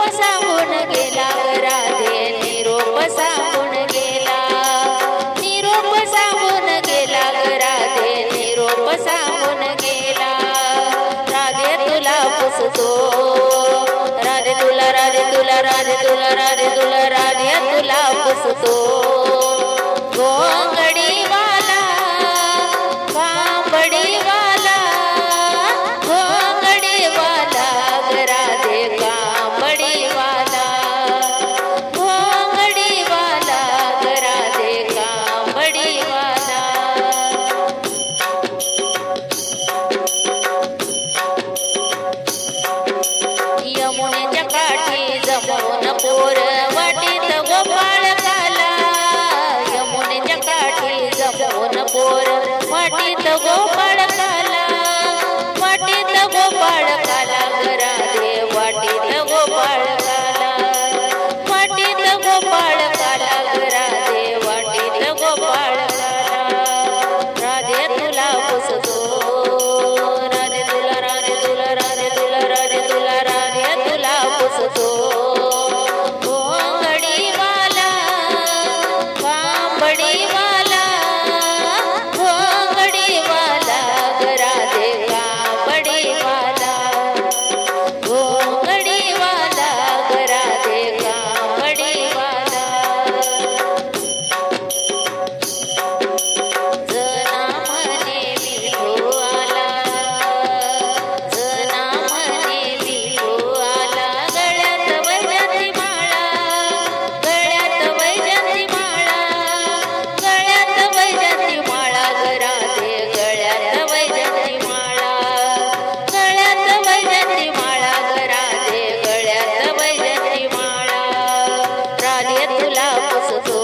निरोप सांगून गेला राधे निरोप सांगून गेला. निरोप सांगून गेला राधे निरोप सांगून गेला. राधे तुला पुसतो. राधे तुला राधे तुला राधे तुला राधे तुला राधे तुला पुसतो. போற மாட்டி தவோ out